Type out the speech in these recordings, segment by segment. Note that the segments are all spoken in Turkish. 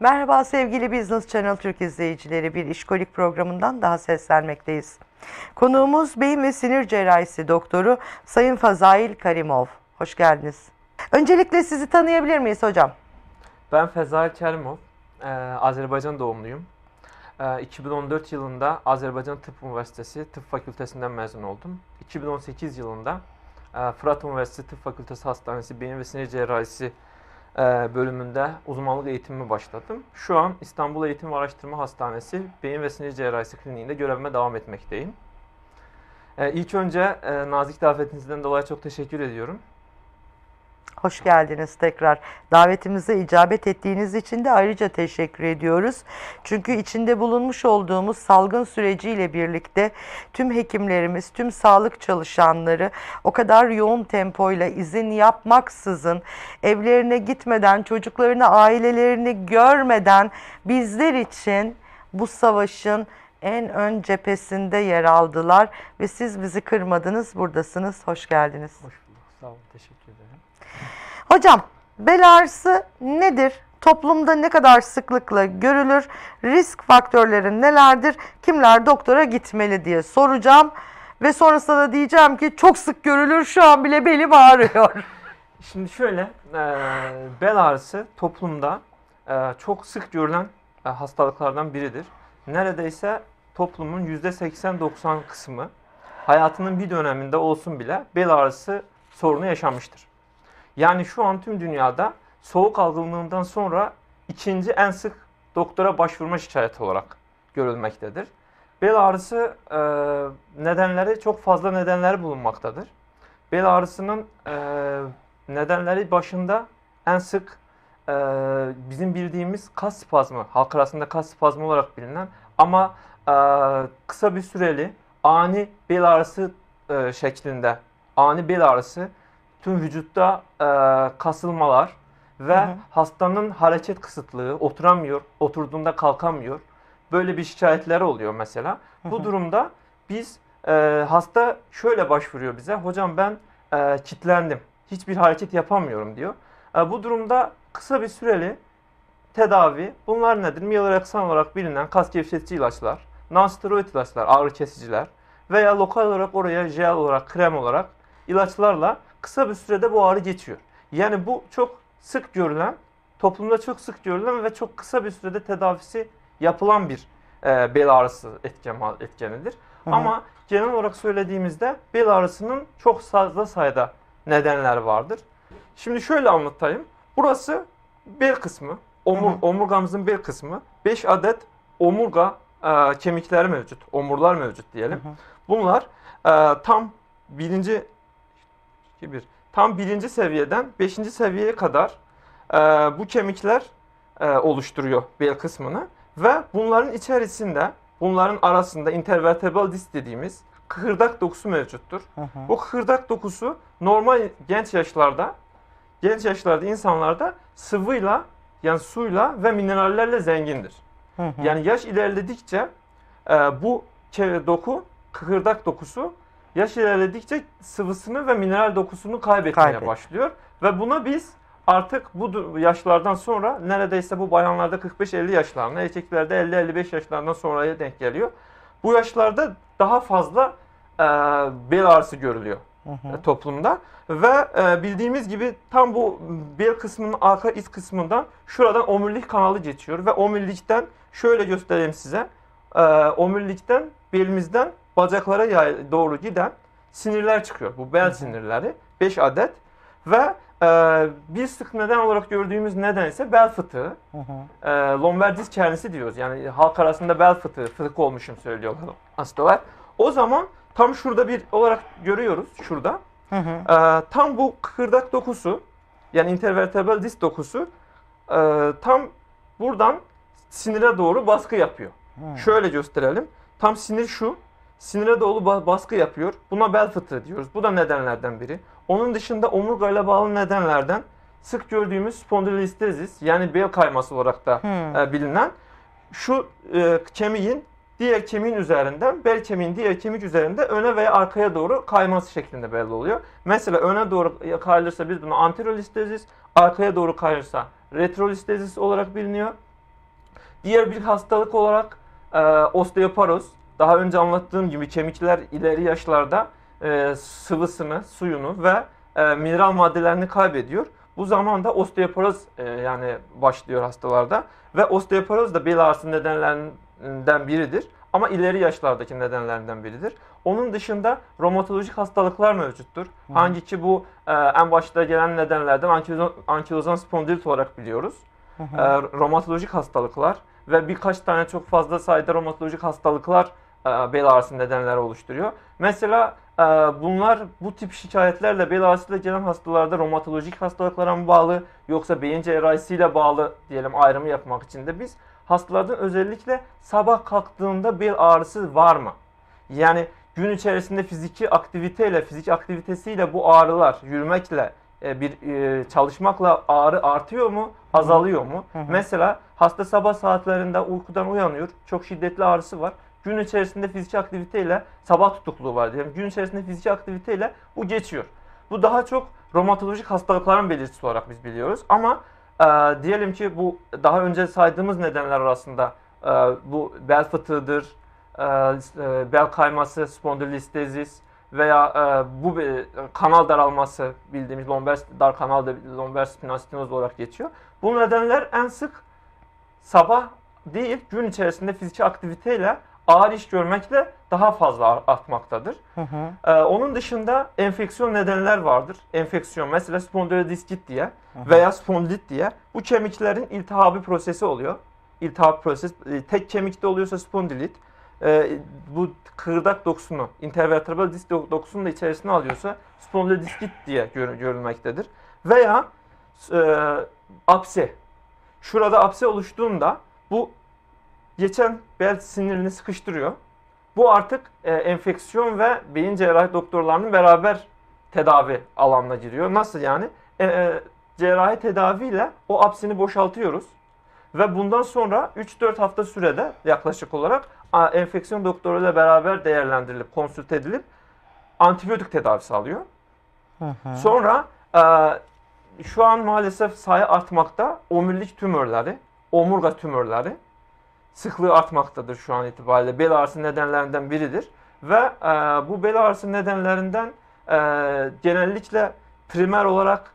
Merhaba sevgili Business Channel Türk izleyicileri. Bir işkolik programından daha seslenmekteyiz. Konuğumuz beyin ve sinir cerrahisi doktoru Sayın Fazail Karimov. Hoş geldiniz. Öncelikle sizi tanıyabilir miyiz hocam? Ben Fezail Kerimov, Ee, Azerbaycan doğumluyum. Ee, 2014 yılında Azerbaycan Tıp Üniversitesi Tıp Fakültesinden mezun oldum. 2018 yılında e, Fırat Üniversitesi Tıp Fakültesi Hastanesi Beyin ve Sinir Cerrahisi bölümünde uzmanlık eğitimimi başladım. Şu an İstanbul Eğitim ve Araştırma Hastanesi Beyin ve Sinir Cerrahisi Kliniğinde görevime devam etmekteyim. Ee, İlk önce e, nazik davetinizden dolayı çok teşekkür ediyorum. Hoş geldiniz tekrar. Davetimize icabet ettiğiniz için de ayrıca teşekkür ediyoruz. Çünkü içinde bulunmuş olduğumuz salgın süreciyle birlikte tüm hekimlerimiz, tüm sağlık çalışanları o kadar yoğun tempoyla izin yapmaksızın, evlerine gitmeden, çocuklarını, ailelerini görmeden bizler için bu savaşın en ön cephesinde yer aldılar ve siz bizi kırmadınız, buradasınız. Hoş geldiniz. Hoş bulduk. Sağ olun. Teşekkür. Hocam bel ağrısı nedir? Toplumda ne kadar sıklıkla görülür? Risk faktörleri nelerdir? Kimler doktora gitmeli diye soracağım. Ve sonrasında da diyeceğim ki çok sık görülür şu an bile belim ağrıyor. Şimdi şöyle, e, bel ağrısı toplumda e, çok sık görülen e, hastalıklardan biridir. Neredeyse toplumun %80-90 kısmı hayatının bir döneminde olsun bile bel ağrısı sorunu yaşamıştır. Yani şu an tüm dünyada soğuk algınlığından sonra ikinci en sık doktora başvurma şikayeti olarak görülmektedir. Bel ağrısı e, nedenleri çok fazla nedenleri bulunmaktadır. Bel ağrısının e, nedenleri başında en sık e, bizim bildiğimiz kas spazmı, halk arasında kas spazmı olarak bilinen ama e, kısa bir süreli ani bel ağrısı e, şeklinde, ani bel ağrısı tüm vücutta e, kasılmalar ve Hı hı. hastanın hareket kısıtlığı, oturamıyor, oturduğunda kalkamıyor. Böyle bir şikayetleri oluyor mesela. Bu durumda biz e, hasta şöyle başvuruyor bize. Hocam ben e, kitlendim. Hiçbir hareket yapamıyorum diyor. E, bu durumda kısa bir süreli tedavi. Bunlar nedir? Miyelorexan olarak bilinen kas gevşetici ilaçlar, nonsteroid ilaçlar, ağrı kesiciler veya lokal olarak oraya jel olarak, krem olarak ilaçlarla kısa bir sürede bu ağrı geçiyor. Yani bu çok sık görülen, toplumda çok sık görülen ve çok kısa bir sürede tedavisi yapılan bir e, bel ağrısı etken, etkenidir. Hı hı. Ama genel olarak söylediğimizde bel ağrısının çok fazla sayıda nedenler vardır. Şimdi şöyle anlatayım. Burası bel kısmı, omur, Hı hı. omurgamızın bel kısmı. 5 adet omurga e, kemikleri mevcut, omurlar mevcut diyelim. Hı hı. Bunlar e, tam birinci iki, bir, tam birinci seviyeden beşinci seviyeye kadar e, bu kemikler e, oluşturuyor bel kısmını ve bunların içerisinde bunların arasında intervertebral disk dediğimiz kıkırdak dokusu mevcuttur. Hı hı. Bu kıkırdak dokusu normal genç yaşlarda genç yaşlarda insanlarda sıvıyla yani suyla ve minerallerle zengindir. Hı hı. Yani yaş ilerledikçe e, bu doku, kıkırdak dokusu yaş ilerledikçe sıvısını ve mineral dokusunu kaybetmeye Kaybet. başlıyor. Ve buna biz artık bu yaşlardan sonra neredeyse bu bayanlarda 45-50 yaşlarında, erkeklerde 50-55 yaşlarından sonraya denk geliyor. Bu yaşlarda daha fazla e, bel ağrısı görülüyor Hı hı. e, toplumda ve e, bildiğimiz gibi tam bu bel kısmının arka iç kısmından şuradan omurilik kanalı geçiyor ve omurilikten şöyle göstereyim size. E, omurilikten belimizden bacaklara doğru giden sinirler çıkıyor. Bu bel sinirleri 5 adet ve e, bir sık neden olarak gördüğümüz neden ise bel fıtığı. Hı hı. E, lomber disk herniası diyoruz. Yani halk arasında bel fıtığı, fıtık olmuşum söylüyorlar hastalar. O zaman tam şurada bir olarak görüyoruz şurada. Hı hı. Ee, tam bu kıkırdak dokusu yani intervertebral disk dokusu e, tam buradan sinire doğru baskı yapıyor. Hı. Şöyle gösterelim. Tam sinir şu. Sinire doğru ba- baskı yapıyor. Buna bel fıtığı diyoruz. Bu da nedenlerden biri. Onun dışında omurgayla bağlı nedenlerden sık gördüğümüz spondylolistezis yani bel kayması olarak da Hı. e, bilinen şu e, kemiğin diğer kemiğin üzerinden bel kemiğin diğer kemik üzerinde öne veya arkaya doğru kayması şeklinde belli oluyor. Mesela öne doğru kayılırsa biz bunu anterolistezis, arkaya doğru kayırsa retrolistezis olarak biliniyor. Diğer bir hastalık olarak e, osteoporoz. Daha önce anlattığım gibi kemikler ileri yaşlarda e, sıvısını, suyunu ve e, mineral maddelerini kaybediyor. Bu zaman da osteoporoz e, yani başlıyor hastalarda ve osteoporoz da bel ağrısı nedenlerinden biridir. Ama ileri yaşlardaki nedenlerinden biridir. Onun dışında romatolojik hastalıklar mevcuttur. Hangi ki bu e, en başta gelen nedenlerden ankilozan, ankilozan spondilit olarak biliyoruz. E, romatolojik hastalıklar ve birkaç tane çok fazla sayıda romatolojik hastalıklar bel ağrısı nedenleri oluşturuyor. Mesela e, bunlar bu tip şikayetlerle bel ağrısıyla gelen hastalarda romatolojik hastalıklara mı bağlı yoksa beyin cerrahisiyle bağlı diyelim ayrımı yapmak için de biz hastaların özellikle sabah kalktığında bel ağrısı var mı? Yani gün içerisinde fiziki aktiviteyle, fizik aktivitesiyle bu ağrılar yürümekle e, bir e, çalışmakla ağrı artıyor mu, azalıyor mu? Mesela hasta sabah saatlerinde uykudan uyanıyor, çok şiddetli ağrısı var. Gün içerisinde fizik aktiviteyle sabah tutukluğu var diyelim. Gün içerisinde fizik aktiviteyle bu geçiyor. Bu daha çok romatolojik hastalıkların belirtisi olarak biz biliyoruz. Ama e, diyelim ki bu daha önce saydığımız nedenler arasında e, bu bel fıtığıdır, e, e, bel kayması, spondilistezis veya e, bu be- kanal daralması bildiğimiz lomber dar kanal da lomber spinal stenoz olarak geçiyor. Bu nedenler en sık sabah değil gün içerisinde fiziki aktiviteyle ağır iş görmekle daha fazla artmaktadır. Hı hı. Ee, onun dışında enfeksiyon nedenler vardır. Enfeksiyon mesela spondilodiskit diye veya spondilit diye bu kemiklerin iltihabi prosesi oluyor. İltihap proses e, tek kemikte oluyorsa spondilit e, bu kıkırdak dokusunu, intervertebral disk do- dokusunu da içerisine alıyorsa spondilodiskit diye gör- görülmektedir. Veya e, apse. Şurada apse oluştuğunda bu geçen bel sinirini sıkıştırıyor. Bu artık e, enfeksiyon ve beyin cerrahi doktorlarının beraber tedavi alanına giriyor. Nasıl yani? E, e, cerrahi tedaviyle o apsini boşaltıyoruz. Ve bundan sonra 3-4 hafta sürede yaklaşık olarak enfeksiyon doktoruyla beraber değerlendirilip, konsült edilip antibiyotik tedavisi alıyor. Sonra e, şu an maalesef sayı artmakta. Omurilik tümörleri, omurga tümörleri sıklığı artmaktadır şu an itibariyle. Bel ağrısı nedenlerinden biridir. Ve e, bu bel ağrısı nedenlerinden e, genellikle primer olarak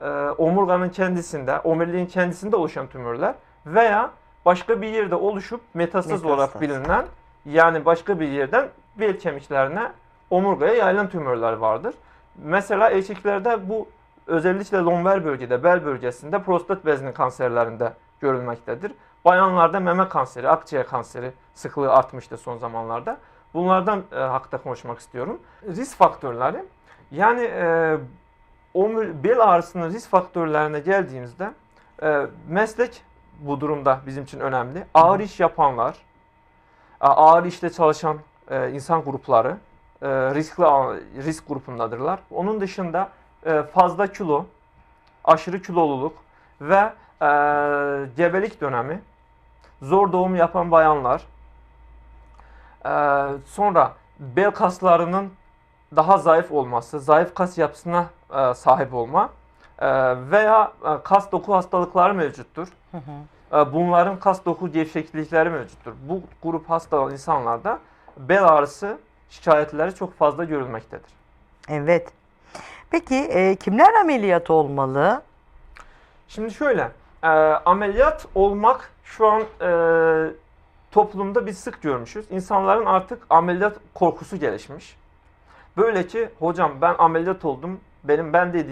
e, omurganın kendisinde, omuriliğin kendisinde oluşan tümörler veya başka bir yerde oluşup metastaz olarak Metastaz. bilinen yani başka bir yerden bel kemiklerine, omurgaya yayılan tümörler vardır. Mesela erkeklerde bu özellikle lomber bölgede, bel bölgesinde prostat bezni kanserlerinde görülmektedir. Bayanlarda meme kanseri, akciğer kanseri sıklığı artmıştı son zamanlarda. Bunlardan e, hakta konuşmak istiyorum. Risk faktörleri, yani e, omur, bel ağrısının risk faktörlerine geldiğimizde e, meslek bu durumda bizim için önemli. Ağır iş yapanlar, ağır işte çalışan e, insan grupları e, riskli risk grubundadırlar. Onun dışında e, fazla kilo, aşırı kiloluluk ve e, gebelik dönemi, zor doğum yapan bayanlar, e, sonra bel kaslarının daha zayıf olması, zayıf kas yapısına e, sahip olma e, veya e, kas doku hastalıkları mevcuttur. E, bunların kas doku gevşeklikleri mevcuttur. Bu grup hasta insanlarda bel ağrısı şikayetleri çok fazla görülmektedir. Evet. Peki e, kimler ameliyat olmalı? Şimdi şöyle, e, ameliyat olmak şu an e, toplumda biz sık görmüşüz. İnsanların artık ameliyat korkusu gelişmiş. Böyle ki hocam ben ameliyat oldum, benim ben de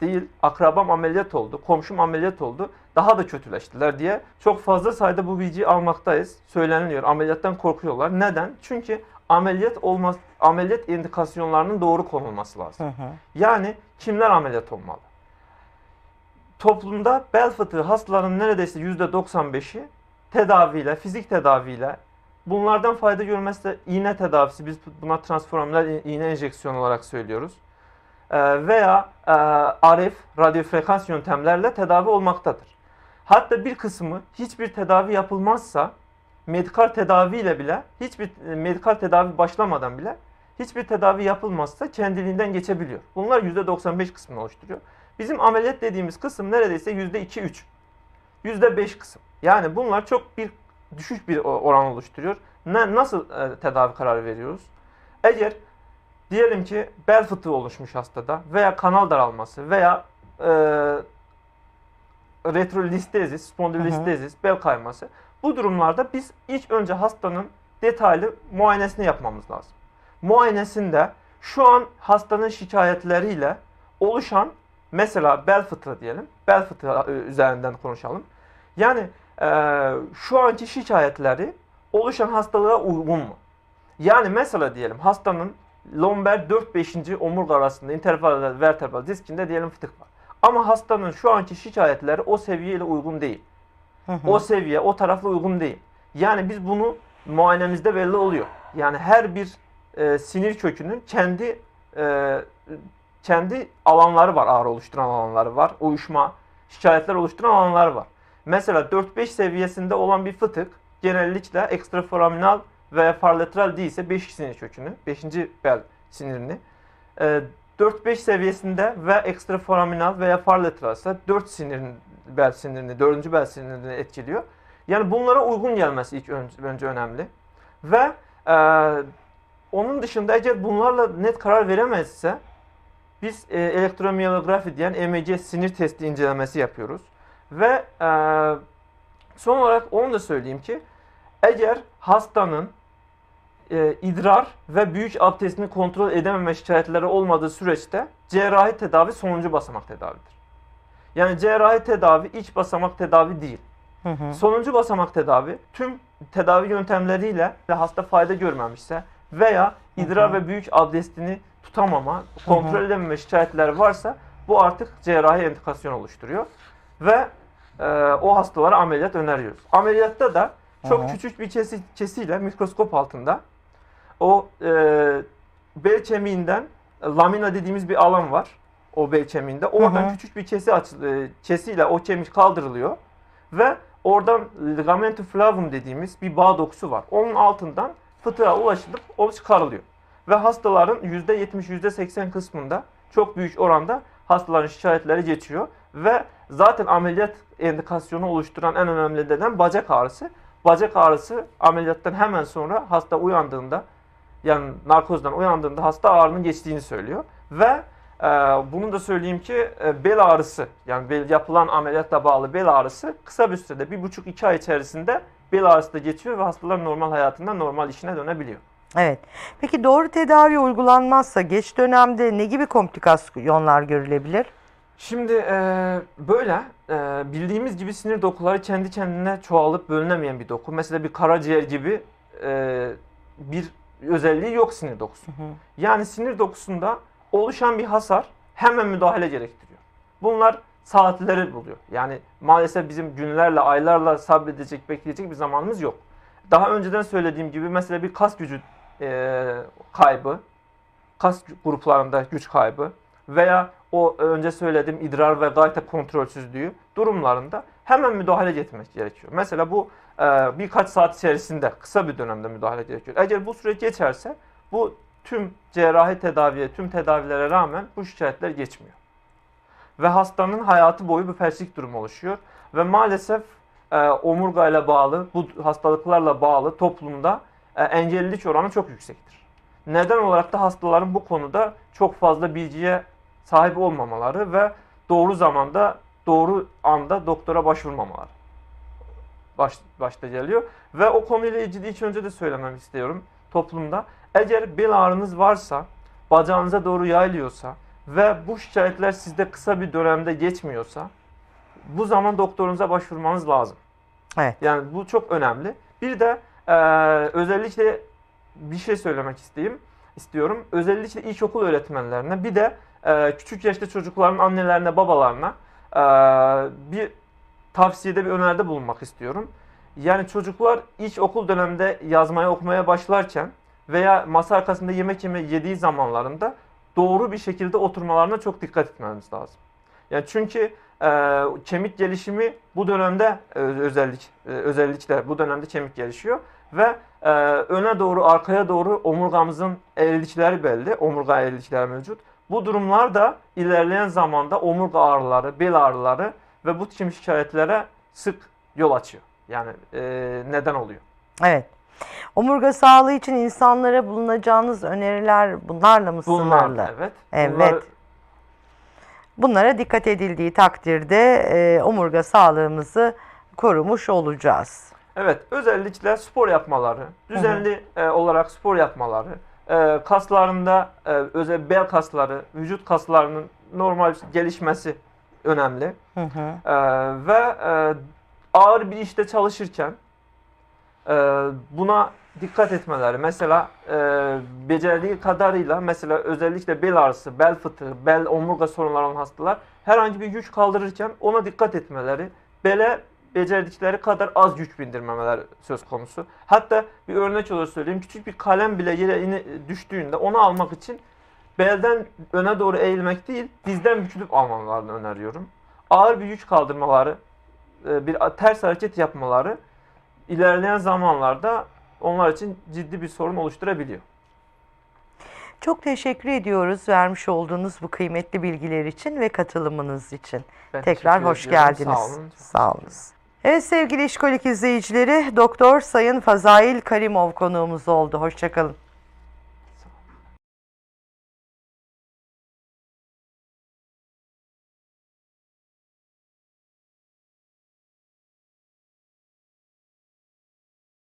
değil, akrabam ameliyat oldu, komşum ameliyat oldu, daha da kötüleştiler diye çok fazla sayıda bu bilgiyi almaktayız. Söyleniliyor, ameliyattan korkuyorlar. Neden? Çünkü ameliyat olmaz, ameliyat indikasyonlarının doğru konulması lazım. Yani kimler ameliyat olmalı? Toplumda bel fıtığı hastalarının neredeyse %95'i tedaviyle, fizik tedaviyle, bunlardan fayda görmesi de iğne tedavisi, biz buna transformler iğne enjeksiyon olarak söylüyoruz. Ee, veya e, RF, radyofrekans yöntemlerle tedavi olmaktadır. Hatta bir kısmı hiçbir tedavi yapılmazsa, medikal tedaviyle bile, hiçbir e, medikal tedavi başlamadan bile hiçbir tedavi yapılmazsa kendiliğinden geçebiliyor. Bunlar %95 kısmını oluşturuyor. Bizim ameliyat dediğimiz kısım neredeyse %2-3. %5 kısım. Yani bunlar çok bir düşük bir oran oluşturuyor. Ne, nasıl e, tedavi kararı veriyoruz? Eğer diyelim ki bel fıtığı oluşmuş hastada veya kanal daralması veya e, retrolistezis, spondilolistezis, bel kayması. Bu durumlarda biz ilk önce hastanın detaylı muayenesini yapmamız lazım. Muayenesinde şu an hastanın şikayetleriyle oluşan mesela bel fıtığı diyelim. Bel fıtığı e, üzerinden konuşalım. Yani e, şu anki şikayetleri oluşan hastalığa uygun mu? Yani mesela diyelim hastanın lomber 4-5. omurga arasında interval vertebral diskinde diyelim fıtık var. Ama hastanın şu anki şikayetleri o seviyeyle uygun değil. Hı hı. O seviye o tarafla uygun değil. Yani biz bunu muayenemizde belli oluyor. Yani her bir e, sinir kökünün kendi e, kendi alanları var, ağrı oluşturan alanları var, uyuşma, şikayetler oluşturan alanları var. Mesela 4-5 seviyesinde olan bir fıtık genellikle ekstraforaminal ve farlateral değilse 5 sinir kökünü, 5. bel sinirini e, 4-5 seviyesinde ve ekstraforaminal veya farlateral ise 4 sinirin bel sinirini, 4. bel sinirini etkiliyor. Yani bunlara uygun gelmesi ilk önce, önce önemli. Ve e, onun dışında eğer bunlarla net karar veremezse biz e, elektromiyelografi diyen EMG sinir testi incelemesi yapıyoruz. Ve e, son olarak onu da söyleyeyim ki eğer hastanın e, idrar ve büyük abdestini kontrol edememe şikayetleri olmadığı süreçte cerrahi tedavi sonuncu basamak tedavidir. Yani cerrahi tedavi iç basamak tedavi değil. Hı hı. Sonuncu basamak tedavi tüm tedavi yöntemleriyle hasta fayda görmemişse veya idrar Hı hı. ve büyük abdestini tutamama, kontrol edememe şikayetleri varsa bu artık cerrahi indikasyon oluşturuyor. Ve e, o hastalara ameliyat öneriyoruz. Ameliyatta da çok hı. küçük bir kesi, kesiyle mikroskop altında o e, bel kemiğinden e, lamina dediğimiz bir alan var. O bel kemiğinde. Oradan hı. küçük bir kesi açıl, e, kesiyle o kemik kaldırılıyor ve oradan ligamentum flavum dediğimiz bir bağ dokusu var. Onun altından fıtığa ulaşılıp o çıkarılıyor. Ve hastaların %70-%80 kısmında çok büyük oranda hastaların şikayetleri geçiyor. Ve zaten ameliyat indikasyonu oluşturan en önemli neden bacak ağrısı. Bacak ağrısı ameliyattan hemen sonra hasta uyandığında yani narkozdan uyandığında hasta ağrının geçtiğini söylüyor. Ve e, bunu da söyleyeyim ki e, bel ağrısı yani bel, yapılan ameliyatla bağlı bel ağrısı kısa bir sürede bir buçuk iki ay içerisinde bel ağrısı da geçiyor ve hastalar normal hayatından normal işine dönebiliyor. Evet. Peki doğru tedavi uygulanmazsa geç dönemde ne gibi komplikasyonlar görülebilir? Şimdi e, böyle e, bildiğimiz gibi sinir dokuları kendi kendine çoğalıp bölünemeyen bir doku. Mesela bir karaciğer gibi e, bir özelliği yok sinir dokusu. hı. Yani sinir dokusunda oluşan bir hasar hemen müdahale gerektiriyor. Bunlar saatleri buluyor. Yani maalesef bizim günlerle, aylarla sabredecek, bekleyecek bir zamanımız yok. Daha önceden söylediğim gibi mesela bir kas gücü e, kaybı, kas gruplarında güç kaybı veya o önce söylediğim idrar ve gayta kontrolsüzlüğü durumlarında hemen müdahale etmek gerekiyor. Mesela bu e, birkaç saat içerisinde kısa bir dönemde müdahale gerekiyor. Eğer bu süreç geçerse bu tüm cerrahi tedaviye, tüm tedavilere rağmen bu şikayetler geçmiyor. Ve hastanın hayatı boyu bir felçlik durumu oluşuyor. Ve maalesef e, omurgayla bağlı, bu hastalıklarla bağlı toplumda engellilik oranı çok yüksektir. Neden olarak da hastaların bu konuda çok fazla bilgiye sahip olmamaları ve doğru zamanda, doğru anda doktora başvurmamaları baş, başta geliyor. Ve o konuyla ilgili ilk önce de söylemem istiyorum toplumda. Eğer bel ağrınız varsa, bacağınıza doğru yayılıyorsa ve bu şikayetler sizde kısa bir dönemde geçmiyorsa bu zaman doktorunuza başvurmanız lazım. Evet. Yani bu çok önemli. Bir de e, özellikle bir şey söylemek isteyeyim istiyorum. Özellikle ilkokul öğretmenlerine bir de e, küçük yaşta çocukların annelerine, babalarına e, bir tavsiyede bir öneride bulunmak istiyorum. Yani çocuklar ilkokul döneminde yazmaya okumaya başlarken veya masa arkasında yemek yeme yediği zamanlarında doğru bir şekilde oturmalarına çok dikkat etmemiz lazım. Yani çünkü e, kemik gelişimi bu dönemde e, özellik e, özellikle bu dönemde kemik gelişiyor ve e, öne doğru arkaya doğru omurgamızın eğrilikleri belli. Omurga eğrilikleri mevcut. Bu durumlar da ilerleyen zamanda omurga ağrıları, bel ağrıları ve bu tip şikayetlere sık yol açıyor. Yani e, neden oluyor? Evet. Omurga sağlığı için insanlara bulunacağınız öneriler bunlarla mı Bunlar sınırlı? evet. Evet. Bunlar- Bunlara dikkat edildiği takdirde e, omurga sağlığımızı korumuş olacağız. Evet, özellikle spor yapmaları, düzenli e, olarak spor yapmaları, e, kaslarında e, özel bel kasları, vücut kaslarının normal gelişmesi önemli. Hı hı. E, ve e, ağır bir işte çalışırken e, buna dikkat etmeleri. Mesela e, becerdiği kadarıyla mesela özellikle bel ağrısı, bel fıtığı, bel omurga sorunları olan hastalar herhangi bir güç kaldırırken ona dikkat etmeleri. Bele becerdikleri kadar az güç bindirmemeler söz konusu. Hatta bir örnek olarak söyleyeyim. Küçük bir kalem bile yere düştüğünde onu almak için belden öne doğru eğilmek değil, dizden bükülüp almalarını öneriyorum. Ağır bir güç kaldırmaları, e, bir ters hareket yapmaları ilerleyen zamanlarda onlar için ciddi bir sorun oluşturabiliyor. Çok teşekkür ediyoruz vermiş olduğunuz bu kıymetli bilgiler için ve katılımınız için. Ben Tekrar hoş ediyorum. geldiniz. Sağ olun. Sağ olunuz. Evet sevgili İşkolik izleyicileri, Doktor Sayın Fazail Karimov konuğumuz oldu. Hoşçakalın.